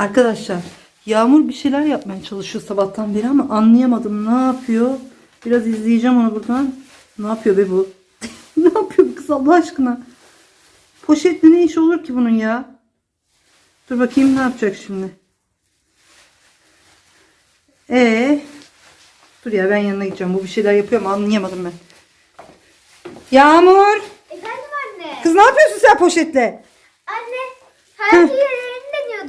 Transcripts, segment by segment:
Arkadaşlar Yağmur bir şeyler yapmaya çalışıyor sabahtan beri ama anlayamadım ne yapıyor. Biraz izleyeceğim onu buradan. Ne yapıyor be bu? ne yapıyor bu kız Allah aşkına? Poşetle ne iş olur ki bunun ya? Dur bakayım ne yapacak şimdi. Ee, dur ya ben yanına gideceğim. Bu bir şeyler yapıyor ama anlayamadım ben. Yağmur, Efendim anne. kız ne yapıyorsun sen poşetle? Anne hayat hilelerini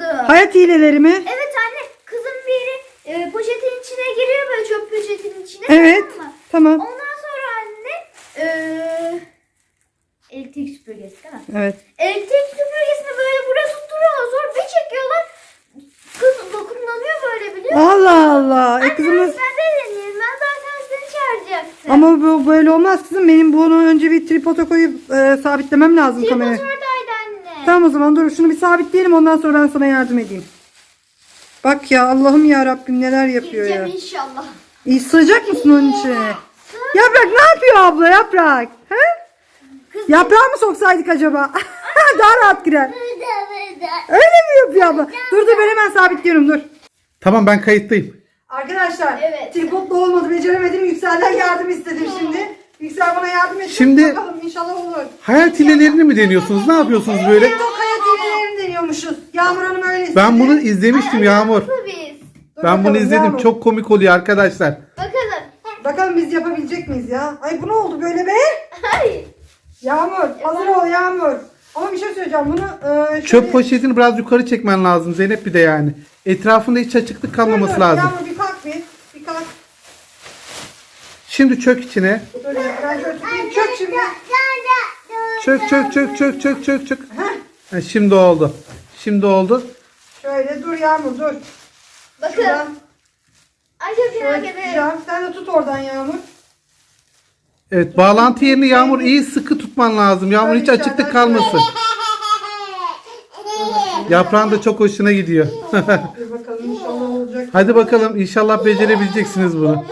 deniyordu. Hayat hileleri mi? Evet anne kızım biri e, poşetin içine giriyor böyle çöp poşetinin içine. Evet. Tamam mı? Tamam. Ondan sonra anne e, elektrik süpürgesi değil mi? Evet. Elektrik süpürgesini böyle buraya tutturuyorlar sonra bir çekiyorlar. Kız dokunlanıyor böyle biliyor musun? Allah Allah. E Anne kızımız ben de deneyeyim. Ben zaten seni çağıracaktım. ama bu böyle olmaz kızım. Benim bunu önce bir tripoda koyup e, sabitlemem lazım kamerayı. Tripod. Tamam o zaman dur şunu bir sabitleyelim ondan sonra ben sana yardım edeyim. Bak ya Allah'ım ya Rabbim neler yapıyor ya. Gireceğim inşallah. İyi sığacak mısın onun içine? Yaprak ne yapıyor abla yaprak? He? Yaprağı mı soksaydık acaba? Daha rahat girer. Öyle mi yapıyor abla? Dur dur ben hemen sabitliyorum dur. Tamam ben kayıttayım. Arkadaşlar Evet. tripodla olmadı beceremedim. Yüksel'den yardım istedim şimdi. Yüksel bana yardım etti. Şimdi- Bakalım inşallah olur. Hayat hilelerini mi deniyorsunuz? Ne yapıyorsunuz böyle? Evet o kaya deniyormuşuz. Yağmur Hanım öyle istedi. Ben bunu izlemiştim Yağmur. Nasıl biz? Dur Ben bunu bakalım, izledim. Yağmur. Çok komik oluyor arkadaşlar. Bakalım. Bakalım biz yapabilecek miyiz ya? Ay bu ne oldu böyle be? Hayır. Yağmur hazır ol Yağmur. Ama bir şey söyleyeceğim bunu e, şöyle... Çöp poşetini biraz yukarı çekmen lazım Zeynep bir de yani. Etrafında hiç açıklık Dur, kalmaması dur, lazım. Yağmur bir. Şimdi çök içine. Çök şimdi. Çök çök çök çök çök çök çök. Heh, Ha, şimdi oldu. Şimdi oldu. şöyle dur Yağmur dur. Bakın. Şuradan Ay çok şöyle merak ederim. tutacağım. Sen de tut oradan Yağmur. Evet bağlantı yerini Yağmur iyi sıkı tutman lazım. Yağmur hiç açıklık kalmasın. Yaprağın da çok hoşuna gidiyor. Dur bakalım inşallah olacak. Hadi bakalım inşallah becerebileceksiniz bunu.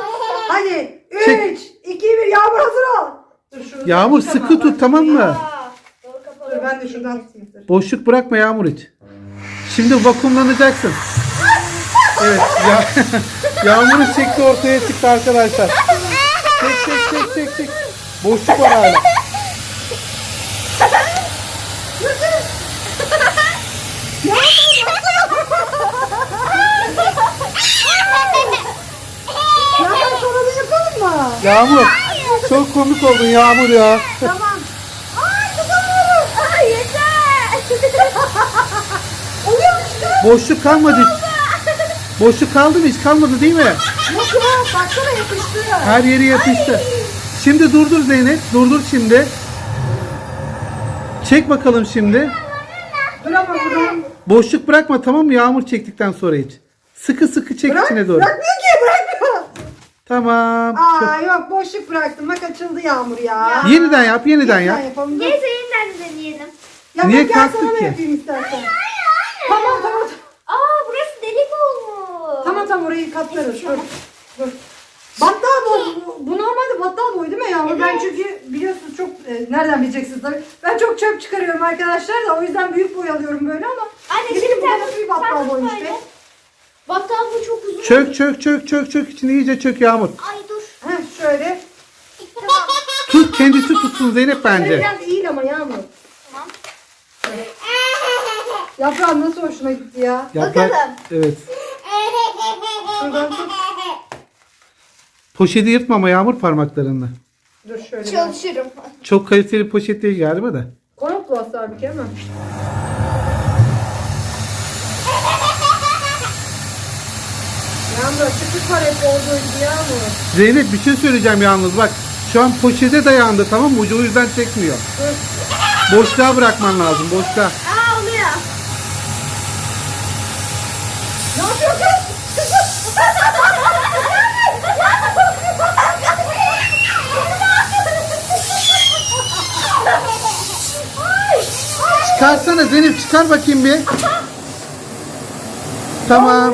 Hadi 3, Çek. 2, 1 Yağmur hazır ol. Dur şunu Yağmur sıkı ben. tut tamam mı? Aa, doğru kapalı. Dur ben de şuradan tutayım. Dur. Boşluk bırakma Yağmur hiç. Şimdi vakumlanacaksın. Evet. Ya, Yağmur'un şekli ortaya çıktı arkadaşlar. Çek çek çek çek çek. Boşluk var hala. Yağmur yapalım mı? Yağmur. Çok komik oldun Yağmur ya. Tamam. Ay tutamıyorum. Ay yeter. Boşluk kalmadı. Boşluk kaldı mı? Hiç kalmadı değil mi? Yok ya baksana yapıştı. Her yeri yapıştı. Şimdi durdur Zeynep. Durdur şimdi. Çek bakalım şimdi. Dur ama buradan. Boşluk bırakma tamam mı? Yağmur çektikten sonra hiç. Sıkı sıkı çek Bırak, içine doğru. bırakmıyor. Tamam. Aa yok boşluk bıraktım. Bak açıldı Yağmur ya. Yeniden yap, yeniden Yeniden yap. yapalım. Neyse yeniden deneyelim. Ya Niye ben gel kalktın sana da ki? yapayım istersen. Tamam tamam. Aa burası delik olmuş. Tamam tamam orayı katlarız. Dur. Dur. Battal boy. Bu, bu normalde battal boy değil mi Yağmur? Ben Evet. çünkü biliyorsunuz çok e, nereden bileceksiniz tabii. Ben çok çöp çıkarıyorum arkadaşlar da o yüzden büyük boy alıyorum böyle ama. Anne Ne şimdi bileyim, bu sen battal sen boymuş be? Battal uzun. Çök çök çök çök çök içine iyice çök Yağmur. Ay dur. Heh şöyle. Tamam. Tut kendisi tutsun Zeynep bence. biraz eğil ama Yağmur. tamam. Yaprağım nasıl hoşuna gitti ya. Yaprak. Bakalım. Evet. Şuradan tut. Poşeti yırtmama Yağmur parmaklarınla. Dur şöyle. biraz. Çalışırım. Çok kaliteli poşet değil galiba da. Konoplu hasar bir kere mi? Yağmur açıklık var hep olduğu gibi Yağmur. Zeynep bir şey söyleyeceğim yalnız bak. Şu an poşete dayandı tamam mı? Ucu o yüzden çekmiyor. Dur. Boşluğa bırakman lazım boşluğa. Aa oluyor. Ne yapıyorsun? Çıkarsana Zeynep çıkar bakayım bir. Tamam.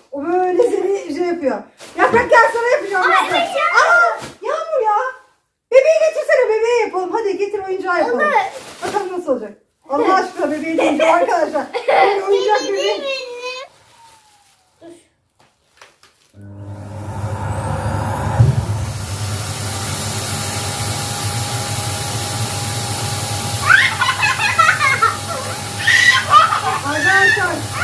yapıyor. Yaprak gel sana yapacağım. Ay, yaprak. evet ya. Aa, Yağmur ya. Bebeği getirsene bebeğe yapalım. Hadi getir oyuncağı yapalım. Olur. Bakalım nasıl olacak. Allah aşkına bebeği deneyeceğim arkadaşlar. Böyle oyuncak bebeği. Arkadaşlar.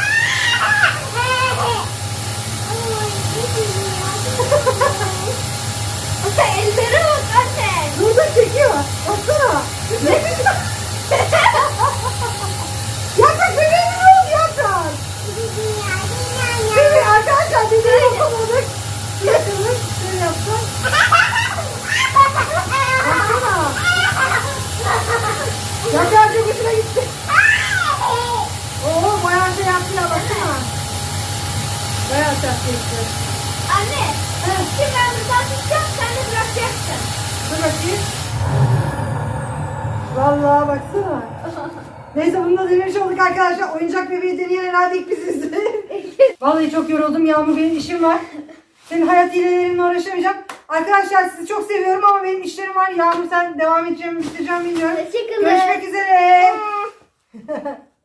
Elleri bak anne. Burada çekiyor. Baksana. Ne güzel. Yaprak bebeğin ne oldu yaprak? Bebeği arkadaşlar bebeği yapamadık. Yapamadık. Şöyle yapsak. Baksana. Yaprak çok hoşuna gitti. Oo bayağı şey yaptı ya baksana. Bayağı sert geçti. Şimdi ben buradan tutacağım, sen de bırakacaksın. Dur bakayım. Vallahi baksana. Neyse bunu da denemiş olduk arkadaşlar. Oyuncak bebeği deneyen herhalde ilk biziz. Vallahi çok yoruldum. Yağmur benim işim var. Senin hayat hilelerinle uğraşamayacağım. Arkadaşlar sizi çok seviyorum ama benim işlerim var. Yağmur sen devam edeceğim, bitireceğim bilmiyorum. Hoşçakalın. Görüşmek üzere.